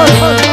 આ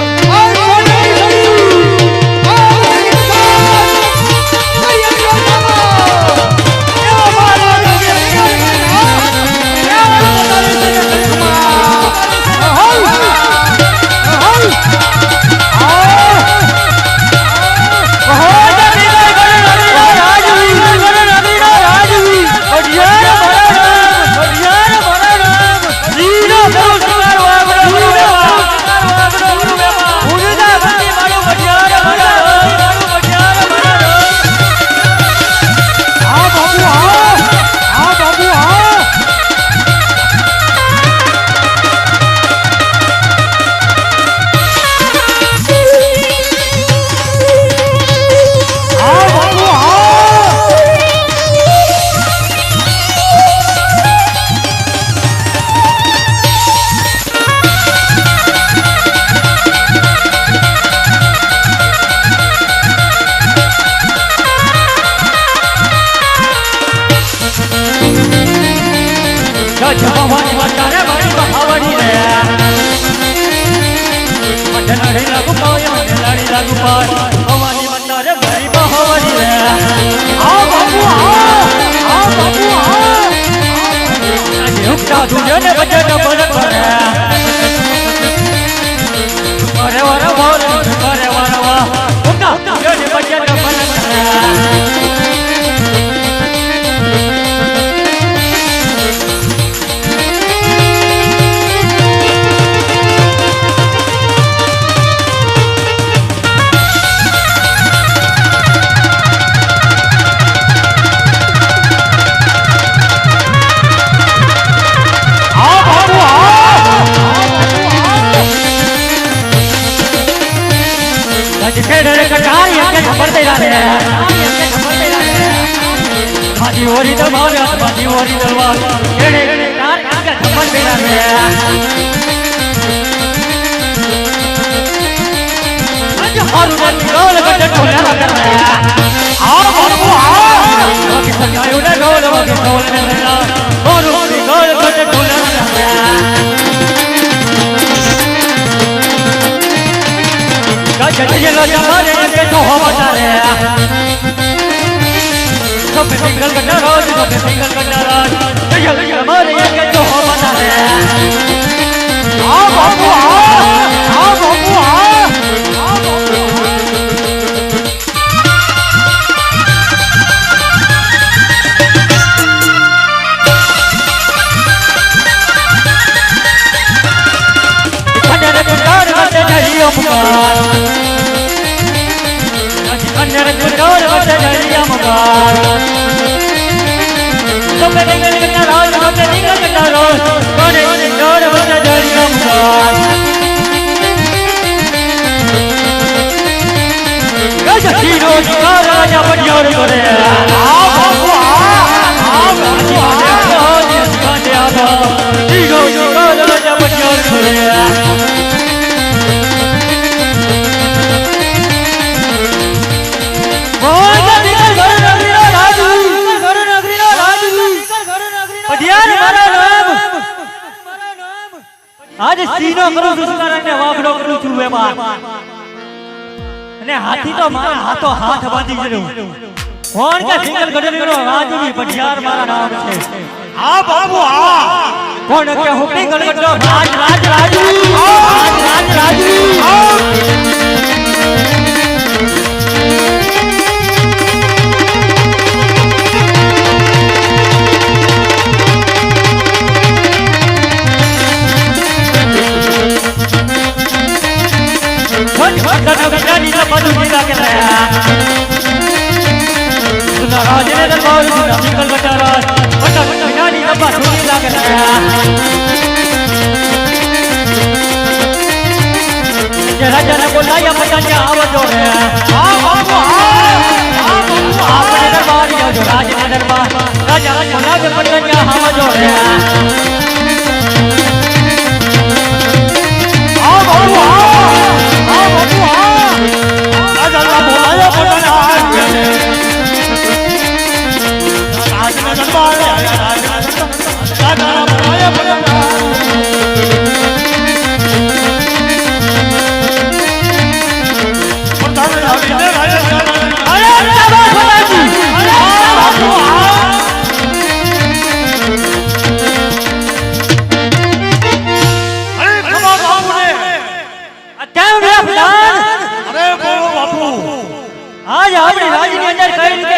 આ બાપુ ખેડરે કટાઈ કે ખબર દે રાલે માજી ઓરી દલ મારે ઓરી વા ખેડે ખેડે તાર કે ખબર દે રાલે આજ હારું મન ગોલ બટ ઢોલા કરે આ બાપુ આ ઓકે સજાયો ને ગોલ ને રેલા હારું મન ગોલ બટ ઢોલા કરે ગજજે રાજા મારે કે તો હોવા રે સબ સિંગલ કટા રોજ સબ રાજા બડિયોર કરે આ બાપુ આ આજ સીનો કરું છું સુકારાને વાફડો કરું છું એમાં અને હાથી તો મારા હાથો હાથ બાંધી ગયો કોણ કે સિંગલ ગઢવીનો રાજવી પઢિયાર મારા નામ છે. આ બાબુ આ કોણ કે હુકડી ગલગડો રાજ રાજ રાજુ રાજ.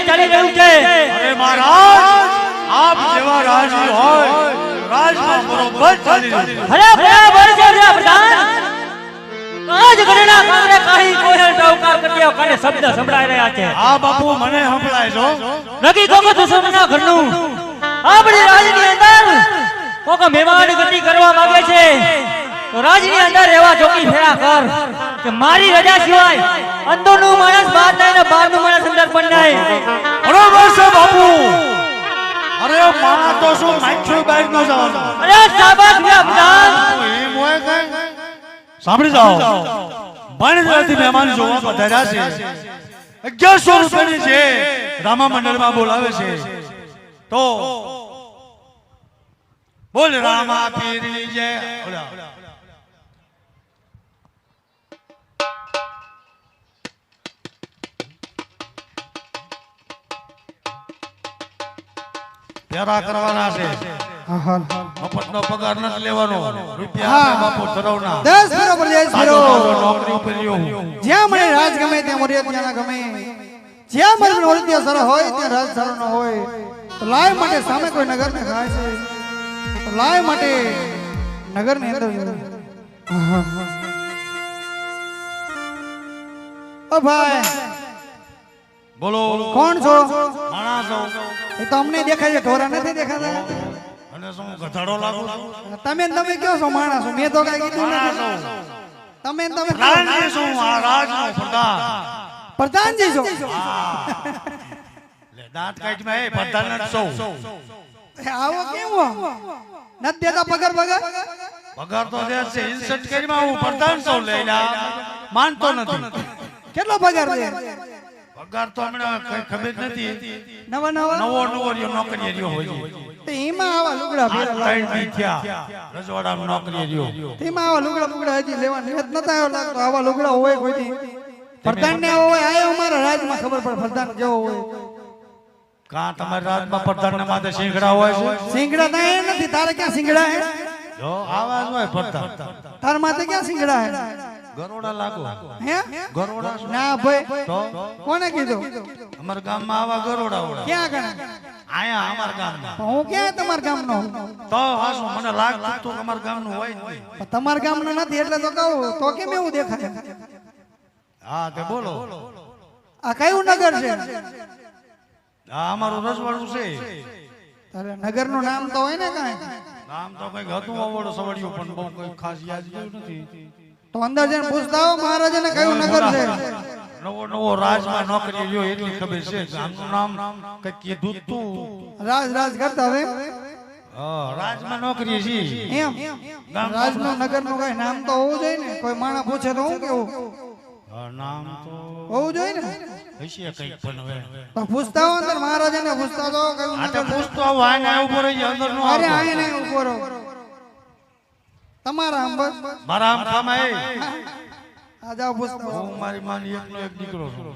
ચાલી રહ્યું છે? અરે મહારાજ આપ જેવા રાજી હોય રાજમાં બરોબર ચાલી રહ્યું. અરે બરાબર છે રે પ્રધાન. આજ ઘડીના કાંગરે કાહી કોયલ ટોકા કર્યો કાને શબ્દ સંભળાઈ રહ્યા છે. આ બાપુ મને સંભળાય છો. નકી કોકો દુશ્મનના ઘરનું. આપણી રાજની અંદર કોકો મહેમાન ગતિ કરવા માંગે છે. તો રાજની અંદર એવા જોકી ફેરા કર કે મારી રજા સિવાય અંદરનું માણસ બહાર નહીં ને બહારનું માણસ અંદર પણ નહીં બરોબર છે બાપુ. અરે માણા તો શું માખ્યું બાઈક નો જવાનું અરે શાબાશ મે પ્રધાન એમ હોય કઈ? સાંભળી જાઓ. ભણેજથી મહેમાન જોવા પધાર્યા છે. અગિયારસો રૂપિયાની છે રામા મંડળમાં બોલાવે છે. તો બોલ રામા પીરની જય પેરા કરવાના છે. મફતનો પગાર નથી લેવાનો. રૂપિયા બાપુ ધરવના દસ ફેરો સાજો ફેરો. સાજો નોકરી ઉપર જ્યાં મને રાજ ગમે ત્યાં મોરિયત ત્યાં ગમે. જ્યાં મને મોરિયત સર હોય ત્યાં રાજ સર ન હોય. તો લાય માટે સામે કોઈ નગર ને ખાય છે. તો લાય માટે નગરની અંદર ઓ ભાઈ. બોલો. કોણ છો? માણસો એ તો અમને દેખાય છે ઢોરા નથી દેખાતા. અને શું ગધાડો લાગુ તમે ને તમે કયો છો માણસ મેં તો કઈ કીધું નથી. તમે ને તમે પ્રધાનજી છો? શું આ રાજનો પ્રધાન. પ્રધાનજી છો? લે દાંત કાઢ મે પ્રધાન જ છો. આવો કેવું નથી દેતા પગાર પગાર? પગાર તો દે છે ઇન્સર્ટ કરીમાં હું પ્રધાન સૌ લઈ લા માનતો નથી. કેટલો પગાર દે પગાર તો હમણાં કઈ ખબર નથી. નવા નવા નવો નવો રહ્યો નોકરી રહ્યો હોય. તે એમાં આવા લુગડા લાગે. દી થયા રજવાડામાં નોકરી રહ્યો. તેમાં આવા લુગડા લુગડા હજી લેવા નિયત નતા આવ્યો લાગતો. આવા લુગડા હોય કોઈ પ્રધાન ને હોય આયો અમારા રાજમાં ખબર પડે પ્રધાન કેવો હોય. કા તમારા રાજમાં પ્રધાન ના માથે સિંગડા હોય છે? સિંગડા તો નથી. તારે ક્યાં સિંગડા હે? જો આવા હોય પ્રધાન. તાર માથે ક્યાં સિંગડા હે? ગરોડા લાગો. હે? ગરોડા ના ભાઈ. તો? કોને કીધું? અમારા ગામમાં આવા ગરોડા હોય ક્યાં ગણે? આયા અમારા ગામ હું ક્યાં તમારા ગામનો તો હાસુ મને લાગતું તો અમારા ગામનું હોય નહીં. તમારા ગામનો નથી એટલે તો કહું તો કેમ એવું દેખાય? હા તે બોલો. આ કયું નગર છે? આ અમારું રજવાડું છે. તારે નગરનું નામ તો હોય ને કાંઈ. નામ તો કંઈક હતું અવળું સવડિયું પણ બહુ કઈ ખાસ યાદ નથી. તો અંદર જઈને પૂછતા હો મહારાજાને કયું નગર છે? નવો નવો રાજમાં નોકરી રહ્યો એટલી ખબર છે. ગામનું નામ કે કીધું તું. રાજ રાજ કરતા હવે? રાજમાં નોકરી છે. એમ? રાજનું નગરનું કઈ નામ તો હોવું જોઈએ ને? કોઈ માણસ પૂછે તો હું કેવું? નામ તો હોવું જોઈએ ને? હશે કંઈક પણ હવે. તો પૂછતા હો અંદર મહારાજાને પૂછતા તો કયું નગર પૂછતો આવું આને ઉપર અંદર નો અરે આવતો. આય નહીં ઊભો રહો. તમારા આમ મારા એ આ જાઓ પૂછતા. હું મારી માની એકનો એક દીકરો છું.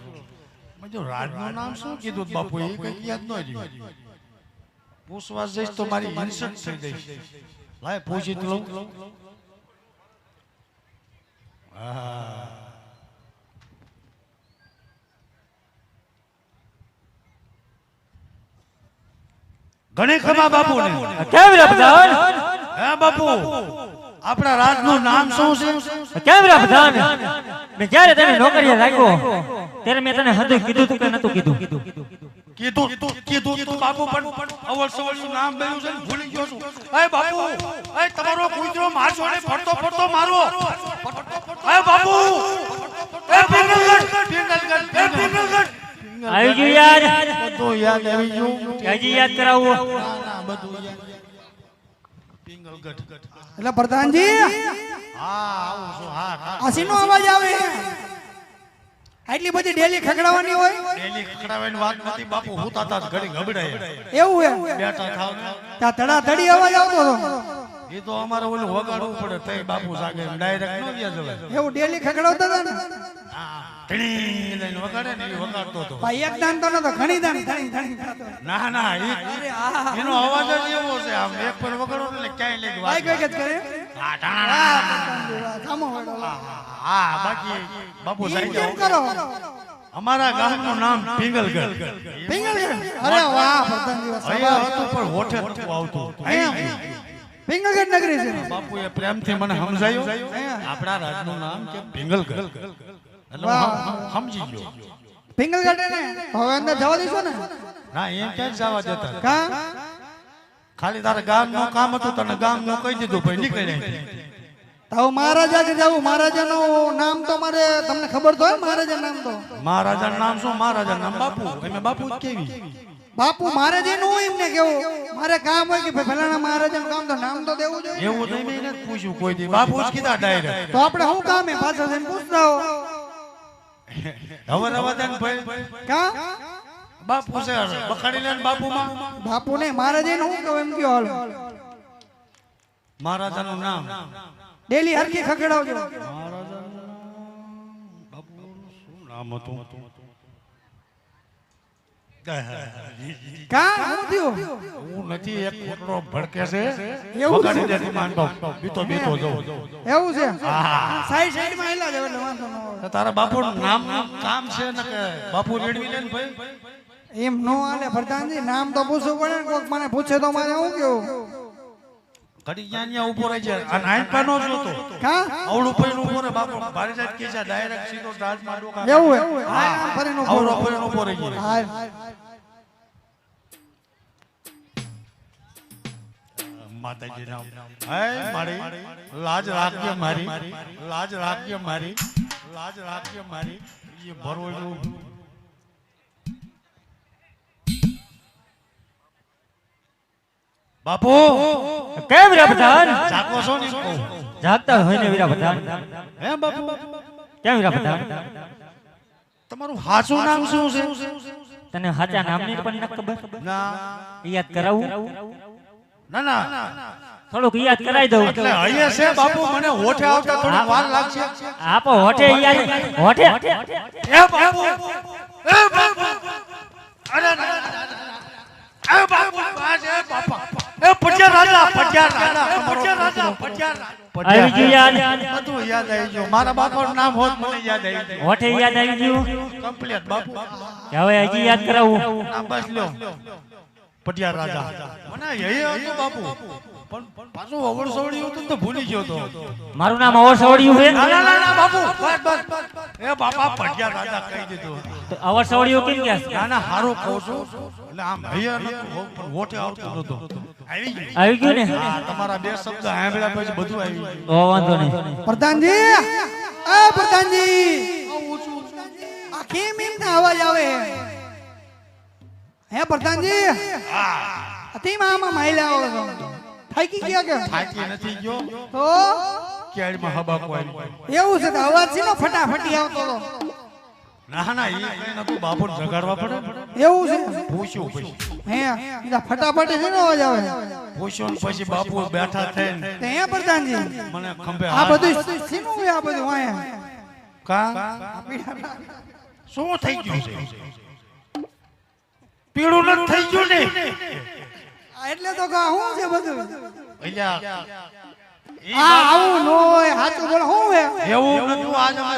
મેં કીધું, રાજનું નામ શું? કીધું બાપુ એ કઈ યાદ ન રહ્યું. પૂછવા જઈશ તો મારી ઇન્સલ્ટ થઈ જઈશ. લાય પૂછી તો લઉં. ખમા બાપુ ને કેમ રે પ્રધાન હે બાપુ. આપણા રાજનું નામ શું છે? કેમ રે પ્રધાન મેં જ્યારે તને નોકરીએ લાગ્યો? ત્યારે મેં તને હદું કીધું તું કે નતું કીધું. કીધું કીધું કીધું બાપુ પણ અવળ સવળનું નામ બેયું છે ભૂલી ગયો છું. એ બાપુ એ તમારો કુતરો મારશો ને ફરતો ફરતો મારો એ બાપુ એ પિંગલગઢ પિંગલગઢ એ પિંગલગઢ આવી ગયું યાર બધું યાદ આવી ગયું. હજી યાદ કરાવવું ના, ના, બધું યાદ. એટલે પ્રધાનજી હા આવું છું હા હા આ શીનો અવાજ આવે. આટલી બધી ડેલી ખગડાવવાની હોય? ડેલી ખખડાવાની વાત નથી બાપુ હું તાતા ઘડી ગબડાય એવું હે બેટા થાવ. ત્યાં ધડા ધડી અવાજ આવતો હતો. એ તો અમારે ઓલું વગાડવું પડે તે બાપુ જાગે ડાયરેક્ટ નો ગયા જવાય એવું ડેલી ખગડાવતા હતા ને ટીણી લઈને વગાડે ને એ વગાડતો હતો ભાઈ એક દાન તો નતો ઘણી દાન ઘણી ઘણી ના ના એનો અવાજ જ એવો છે આમ એક પર વગાડો એટલે ક્યાંય લઈ વાત વેગ જ કરે હા, ટાણા. સામો વાળો. હા બાકી બાપુ કેમ કરો અમારા ગામનું નામ પિંગલગઢ પિંગલગઢ અરે વાહ અહીંયા હતું પણ હોઠે આવતું અહીંયા પિંગલગઢ નગરી છે. બાપુએ પ્રેમથી મને સમજાયું. આપણા રાજનું નામ કે પિંગલગઢ. એટલે સમજી ગયો. પિંગલગઢ ને? હવે અંદર જવા દેશો ને? ના એ ક્યાં જવા દેતા કા? ખાલી તારા ગામનું કામ હતું તને ગામનું કહી દીધું ભાઈ નીકળે તો મહારાજા કે જાવું. મહારાજાનું નામ તો મારે તમને ખબર તો હોય મહારાજા નામ તો? મહારાજાનું નામ શું? મહારાજા નામ બાપુ. એમ બાપુ કેવી. બાપુ મહારાજા નું એમને કેવું? મારે કામ હોય કે ભાઈ ફલાણા મહારાજા કામ તો નામ તો દેવું જોઈએ. એવું તો મેં નથી પૂછ્યું કોઈ દી. બાપુ જ કીધા ડાયરેક્ટ તો આપણે શું કામ હે પાછા જઈને પૂછતા હો? હવે રવા ભાઈ. કા? બાપુ છે બખાડી લેન બાપુ માં બાપુ ને મહારાજનું શું કહું એમ કયો હાલો. મહારાજાનું નામ. ડેલી હરખી ખખડાવજો. શું નામ હતું? કા? થયું? હું નથી એક ભડકે છે. એવું છે? દે માનતો બીતો બીતો જવું એવું છે? સાઈડ સાઈડમાં હેલા જાવ વાંધો ન આવે. તારા બાપુનું નામ કામ છે ને કે બાપુ રેડવી લે ને ભાઈ? એમ નો આલે પ્રધાનજી નામ તો પૂછવું પડે કોક મને પૂછે તો મારે શું કેવું? ઘડી ત્યાં ત્યાં ઊભો રહી જાય આ નાઈન પાનો જ હતો કા? અવળું પૈણ ઊભો રહે. બાપો ભારે જાય કે છે ડાયરેક્ટ સીધો રાજમાં ડોકા એવું હે. હા ફરીને ઊભો રહો. ઊભો રહી. હા માતાજી રામ હે મારી. લાજ રાખજે મારી. લાજ રાખજે મારી. લાજ રાખજે મારી. એ ભરોયું બાપુ કેમ રે પ્રધાન? જાગો છો ને જાગતા હોય ને વીરા પ્રધાન? હે બાપુ? કેમ વીરા પ્રધાન? તમારું હાચું નામ શું છે? તને સાચા નામની પણ ન ખબર? ના. યાદ કરાવું? ના ના. થોડુંક યાદ કરાવી દઉં. એટલે અહીંયા છે બાપુ મને હોઠે આવતા થોડી વાર લાગશે. આપો હોઠે યાર હોઠે? એ બાપુ. એ બાપુ. અરે. એ બાપુ આ છે બાપા એ પટિયા રાજા પટિયા રાજા પટિયા રાજા પટિયા રાજા આવી ગયું યાદ? બધું યાદ આવી ગયું. મારા બાપાનું નામ હોત મને યાદ આવી ગયું. હોઠે યાદ આવી ગયું? કમ્પ્લીટ બાપુ. હવે હજી યાદ કરાવું? નામ બસ લ્યો. પટિયા રાજા. મને એ હતું બાપુ. પણ પાછું અવળ હતું તો ભૂલી ગયો તો. મારું નામ અવર સવડિયું છે ના ના ના ના બાપુ. બસ બસ એ બાપા પટિયા રાજા કહી દીધું. તો કેમ ગયા? ના ના હારું કહું છું. એટલે આમ હૈયા નતું પણ આવતું નતું આવી ગયું. આવી ગયું ને? તમારા બે શબ્દ સાંભળ્યા પછી બધું આવી ગયું. ઓ વાંધો નહીં. પ્રધાનજી! એ પ્રધાનજી! આ કેમ એમ ના અવાજ આવે. હે પ્રધાનજી! અતિ મામા માઈલા આવો છો થાકી ગયા કે? થાકી નથી ગયો. તો? કેળમાં હબાકો આવી એવું છે તો અવાજ છે ને ફટાફટી આવતો હતો ના ના એ કઈ નતું બાપુ જગાડવા પડે એવું છે? પૂછ્યું પછી. હે ઇલા ફટાફટ છે ને અવાજ આવે? પૂછ્યો ને પછી બાપુ બેઠા થઈને. તે હે પ્રધાનજી. મને ખંભે આ બધું હોય આ બધું? વાયા કા? શું થઈ ગયું છે? પીળું નથી થઈ ગયું ને? એટલે તો કા શું છે બધું? અલ્યા આ આવું નો હોય સાચું બોલો શું હે એવું? નતું આજ અમે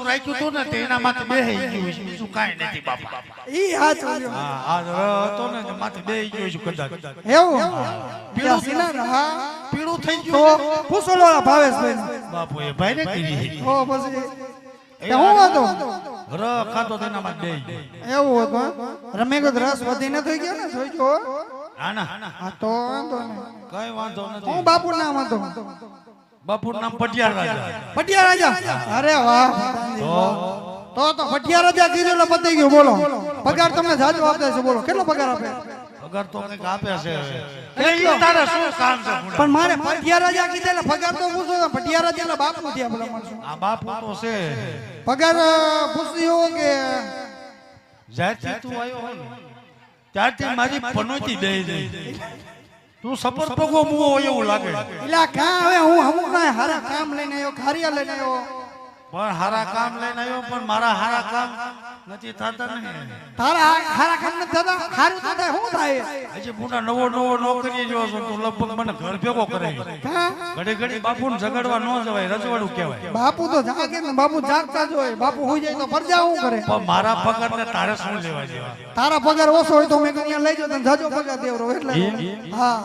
રસપુરીનું રાખ્યું હતું ને તેના માથે બેહી ગયું. છે બીજું કાંઈ નથી બાપા. ઈ સાચું લ્યો. હા હતો ને માથે બેહી ગયું છે કદાચ. એવું? પીળું થઈ ને, હા. પીળું થઈ ગયું છે. પૂછો લો ઓલા ભાવેશભાઈ બાપુ એ ભાઈ ને કરી ઓ પછી એ હું હતો? ર ખાતો તેના માથે બેહી એવું હતું રમે ગયો રસ વધી નથી ગયો ને જોઈ જો ના ના. હા તો વાંધો નહીં. કઈ વાંધો હું બાપુ નામ હતો બાપુનું નામ પટિયા રાજા. પટિયા રાજા. અરે વાહ. તો? તો પટિયા રાજા કીધું એટલે પતી ગયું. બોલો. પગાર તમને જાજો આપે છે. બોલો. કેટલો પગાર આપે? પગાર તો કંઈક આપે છે. તારે શું કામ છે પણ મારે પટિયા રાજા કીધે એટલે પગાર તો પૂછો તો પટિયા રાજા એટલે બાપુ થયા બોલો માણસો. આ બાપુ તો છે. પગાર પૂછ્યો કે જ્યારથી તું આવ્યો હોય ત્યારથી મારી પનોતી દઈ ગઈ તું સપર પગો હોય એવું લાગે. એટલે કા હવે હું અમુક ના હારા કામ લઈને આવ્યો કાર્ય લઈને આવ્યો? પણ હારા કામ લઈને આવ્યો પણ મારા હારા કામ નથી થતા ને. તારા હારા કામ નથી થતા હારું થતા શું થાય? હજી મોટા નવો નવો નોકરી જો છો તો લગભગ મને ઘર ભેગો કરે. ઘડી ઘડી બાપુ બાપુને ઝઘડવા ન જવાય રજવાડું કહેવાય. બાપુ તો જાગે ને બાપુ જાગતા જ હોય. બાપુ હોઈ જાય તો ફરજા શું કરે? પણ મારા પગાર ને તારે શું લેવા દેવા? તારા પગાર ઓછો હોય તો મેં અહીંયા લઈ જાવ તને જાજો પગાર દેવરો એટલે હા.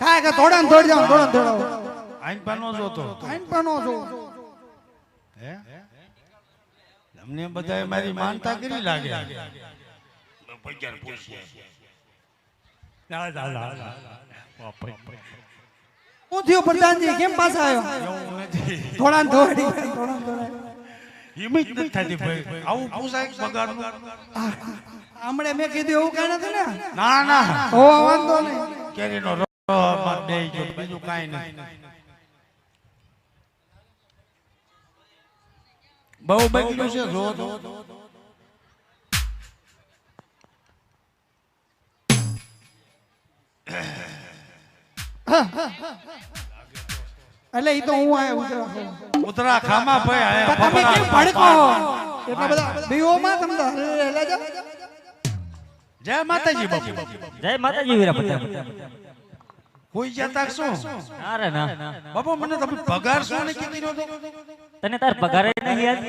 કાય કે તોડે ને તોડી જાવ તોડે ને થોડા આઈન પાનો જોતો. આઈન પાનો નો અમને બધાએ મારી માનતા કરી લાગે? હું થયું પ્રધાનજી? કેમ પાછા આવ્યો? થોડા થોડી થોડા થોડા હિંમત નથી થતી ભાઈ. આવું પૂછાય પગારનું હમણે મેં કીધું એવું કઈ નથી ને? ના ના. હો વાંધો નહીં. કેરીનો રસમાં બીજું કાંઈ નહીં બહુ બગડ્યું છે જો તો એટલે ઈ તો હું આયા ઉતરા ઉતરા ખામા ભાઈ પણ તમે કેમ ભડકો એટલા બધા બીઓમાં તમે હેલા જાઓ જય માતાજી બાપુ જય માતાજી વીરા કોઈ જતા શું? અરે ના બાપુ મને તમે પગાર શું નક્કી કર્યો તો તને તાર પગાર નહીં યાદ?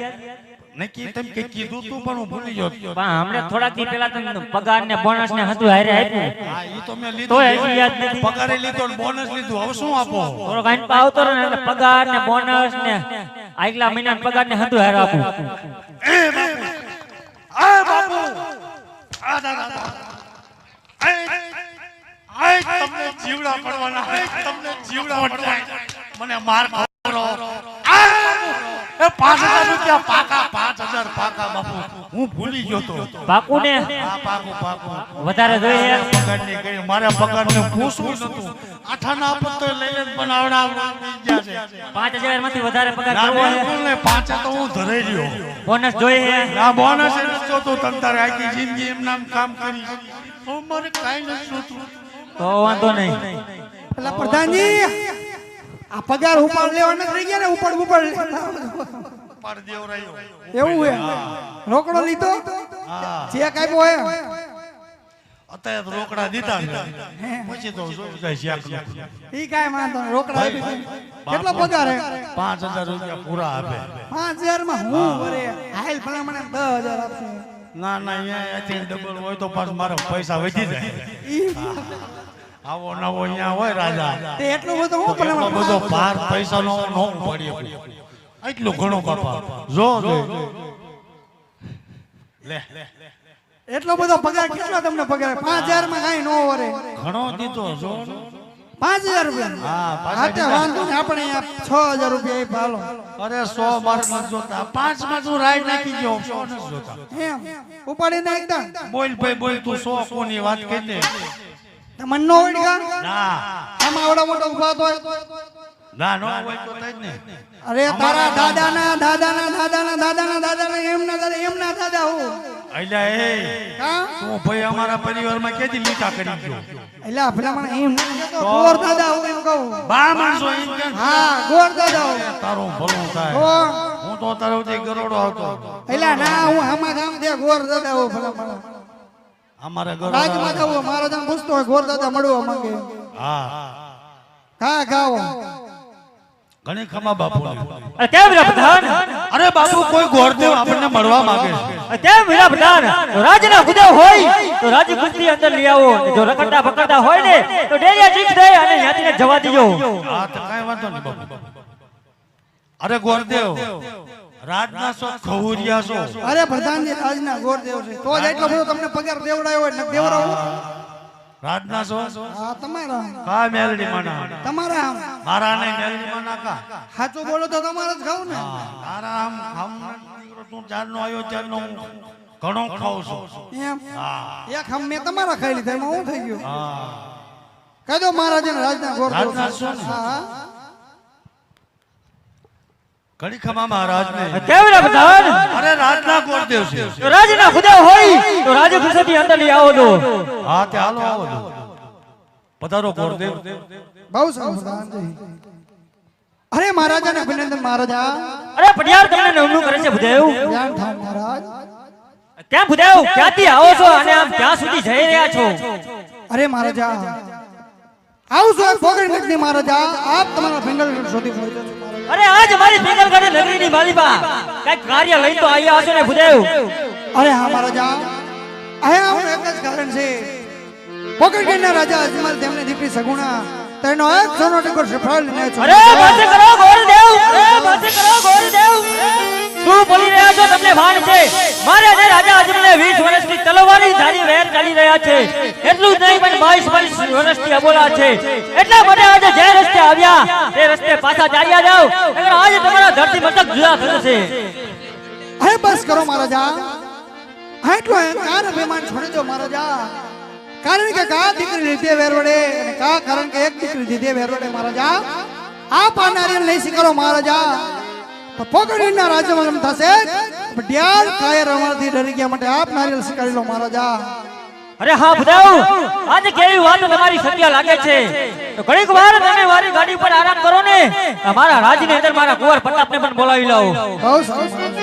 નક્કી તમે કે કીધું તું પણ હું ભૂલી ગયો. પણ હમણાં થોડાક દી પહેલા તને પગાર ને બોનસ ને હતું હારે આપ્યું. હા ઈ તો મે તોય લીધું હજી યાદ નથી. પગારે લીધો ને બોનસ લીધું. હવે શું આપો? થોડો કાઈ પા આવતો ને પગાર ને બોનસ ને. આગલા મહિના પગાર ને હતું હારે આપું. એ બાપુ! આ બાપુ! આ દાદા. તમને જીવડા પડવાના તમને જીવડા પડવાના મને માર એ 5000 રૂપિયા પાકા 5000 પાકા બાપુ. હું ભૂલી ગયો તો. પાકું ને પાકું પાકું. વધારે જોઈએ. પગારની કરી મારા પગારને પૂછવું નતું આઠાના આપત તો લઈને જ બનાવડા છે. પાંચ હજારમાંથી વધારે પગાર કરવો છે નહીં તો હું ધરાઈ રહ્યો બોનસ જોઈએ ના બોનસ એ નથી જોતું. તમ તારે આખી જિંદગી એમ નામ કામ કરી તો મારે કાંઈ તો વાંધો નહીં. એટલે પ્રધાનજી આ પગાર ઉપાડ લેવાના થઈ ગયા ને ઉપાડ ઉપાડ એવું હે? રોકડો લીધો? ચેક આપ્યો હે? અત્યારે રોકડા દીધા પછી તો જોયું જાય શાકનું. ઈ કાંઈ વાંધો રોકડા કેટલો પગાર હે? પાંચ હજાર રૂપિયા પૂરા આપે. પાંચ હજારમાં હું. વરે હાલ ભલા મને દસ આપશે. ના ના અહીંયા ડબલ હોય તો પાછું મારો પૈસા વધી જાય. ઈ આવો નવો અહીંયા હોય રાજા. તે એટલું બધું હું પણ બધો ભાર પૈસાનો નો પડી એટલું ઘણો બાપા. જો જો. લે. એટલો બધો પગાર કેટલો તમને પગાર? પાંચ હજારમાં કાંઈ નો વરે. ઘણો દીધો જો. પાંચ હજાર રૂપિયા. હા વાંધો નહીં. આપણે છ હજાર રૂપિયા એ ભાલો. અરે સો માર્ક નથી જોતા. પાંચમાં હું રાઈડ નાખી ગયો સો નથી જોતા. એમ. ઉપાડીને એકદમ. બોલ ભાઈ બોલ તું સો કોની વાત કહી દે. તમને નો હોય ને ના. આમાં આવડો મોટો ઊભા તો ના નો હોય તો થાય ને. અરે તારા દાદાના દાદાના દાદાના દાદાના દાદાના એમના દાદા એમના દાદા હું. અલ્યા એ તું ભાઈ અમારા પરિવારમાં કેદી લીટા કરી ગયો? એલા પેલા એમ નથી ગોર દાદા હું એમ કહું. બા માણસો એમ કે હા ગોર દાદા હું. તારું ભલું થાય. હું. તો તારો થી ગરોડો હતો. એટલે ના હું આમાં ગામ દે ગોર દાદા હું અમારે રાજમાં ગરોડો જવું મારો જામ પૂછતો હોય ગોર દાદા મળવા માંગે. હા. કા ગાવો ઘણી ખમા બાપુ અરે કેમ વીરા પ્રધાન? અરે બાપુ કોઈ ગોરદેવ આપણને મળવા માંગે છે. કેમ વીરા પ્રધાન? રાજના ખુદા હોય તો રાજી કુસ્તી અંદર લઈ આવો. જો રખડતા ભકડતા હોય ને તો ડેરિયા જીત દે અને યાતીને જવા દીજો હા તો કાંઈ વાંધો નહીં બાપુ. અરે ગોરદેવ રાજના છો ખવરિયા છો અરે પ્રધાનજી રાજના ગોર દેવ છે. તો જ એટલો બધો તમને પગાર દેવડાયો હોય દેવડાવો. રાજના છો હા તમારા કા મેલડી માના? તમારા આમ. મારા ને મેલડી માના કા? સાચું બોલો તો તમારે જ ખાવ ને. મારા આમ ખામ તું આવ્યો ઘણો ખાઉં છું. એમ? હા. એક હમ મેં તમારા ખાઈ લીધા એમાં હું થઈ ગયું? હા. કહી દો મહારાજને રાજના ગોર દેવ રાજના છો હા. હા ઘણી ખમા મહારાજ ને કેમ વીરા પ્રધાન અરે રાજના દેવ છે? તો રાજના ખુદા હોય તો રાજી કુસ્તી અંદર લઈ આવો દો હા તે હાલો આવો દો પધારો ગોરદેવ બહુ સારું અરે મહારાજાને અભિનંદન મહારાજા. અરે પટિયાર તમને નવનું કરે છે ભૂદેવ. ધ્યાન થાવ મહારાજ. ક્યાં ભૂદેવ? ક્યાંથી આવો છો અને આમ ક્યાં સુધી જઈ રહ્યા છો? અરે મહારાજા. આવશો છું પોગડી નગરી મહારાજા. આપ તમારા ફિંગર શોધી પહોંચો છો મહારાજા. અરે આજ મારી પિંગલગઢ નગરીની માલિકા કઈ કાર્ય લઈને તો આયા હશો ને ભુદેવ? અરે હા મહારાજા અહીંયા આવવાનું એક જ કારણ છે. પોકરગઢના રાજા અજમલ તેમની દીકરી સગુણા. તેનો એક સોનો ટુકડો સફળ ને. અરે પાસે કરો ગોરદેવ. અરે પાસે કરો ગોરદેવ. શું બોલી રહ્યા છો, તમને ભાન છે. મારે અને રાજા અજમલને 20 વર્ષથી તલવારની ધારી વેર ચાલી રહ્યા છે. એટલું જ નહીં, પણ 22 વર્ષથી અબોલા છે. એટલા માટે આજે જે રસ્તે આવ્યા, તે રસ્તે પાછા ચાલ્યા જાવ નકર આજે તમારા ધરતી મતલબ જુદા થશે. હે, બસ કરો મહારાજા. આટલો અહંકાર અભિમાન છોડી મહારાજા. કારણ કે કા દીકરી લીધે વેરવડે અને કા કારણ કે એક દીકરી લીધે વેરવડે મહારાજા. આ પાનારી નહીં શીખરો મહારાજા. તો પોકડીના રાજ્યમાં એમ થશે ડિયાર કાયર અમારાથી ડરી ગયા માટે આપ નારિયેળ સ્વીકારી લો મહારાજા. અરે હા બધાવ આજે કેવી વાત તમારી સત્ય લાગે છે? તો ઘણીક વાર તમે મારી ગાડી પર આરામ કરો ને. મારા રાજની અંદર મારા કુંવર પ્રતાપને પણ બોલાવી લાવો બહુ સરસ.